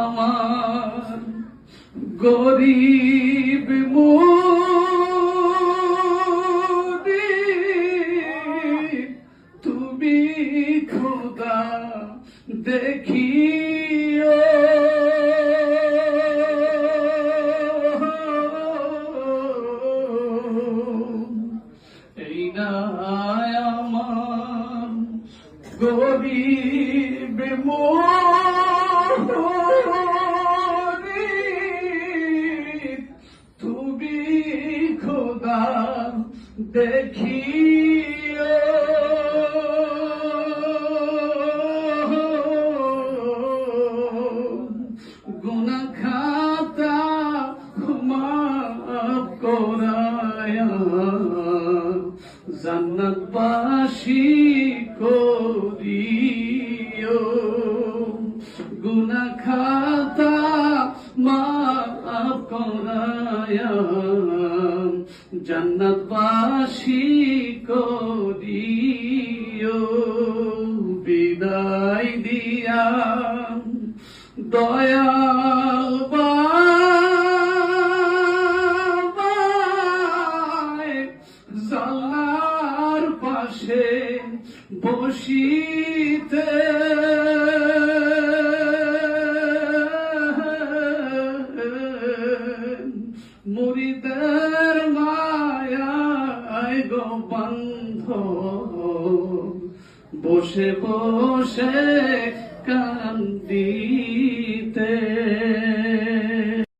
আমার গরিব মুদি তুমি খোদা দেখিও। এই না গরিব তুমি খোদা দেখিও গুনা খাতা মাফ করায়া জান্নাতবাসী করিও। গুনা খাতা মাফ করায়া জান্নাতবাসী করিও। বিদায় দিয়া দয়াল পাশে বসিতে। মুরিদের মায়ায় গো বন্ধ। বসে বসে কান্দি।